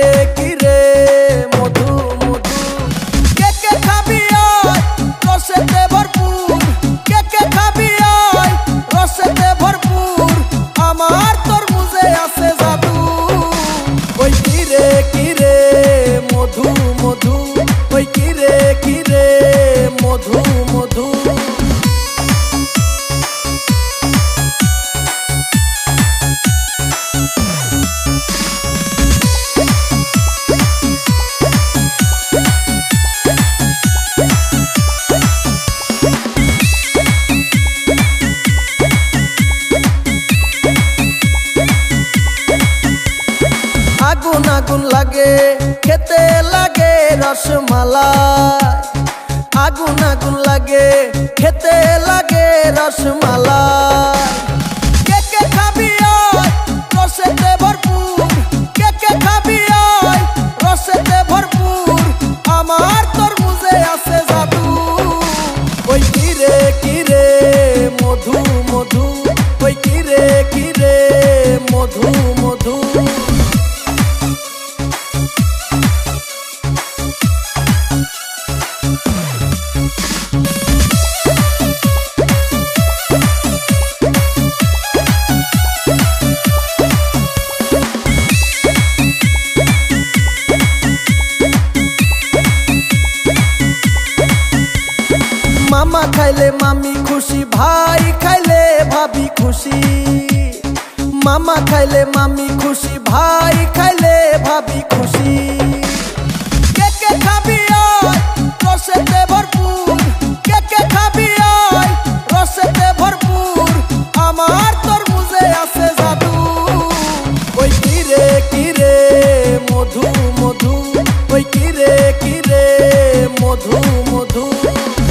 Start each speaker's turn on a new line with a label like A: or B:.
A: লাগে কিরে মধু মধু? কে কে খাবি আয় রসেতে ভরপুর? কে কে খাবি আয় রসেতে ভরপুর? আমার তোর মুজে আছে জাদু। ওই কিরে কিরে মধু মধু? ওই কিরে কিরে মধু মধু? আগুন লাগে খেতে লাগে রসমালা আগুন আগুন লাগে খেতে লাগে রসমালা খাইলে মামি খুশি ভাই খাইলে ভাবি খুশি। মামা খাইলে মামি খুশি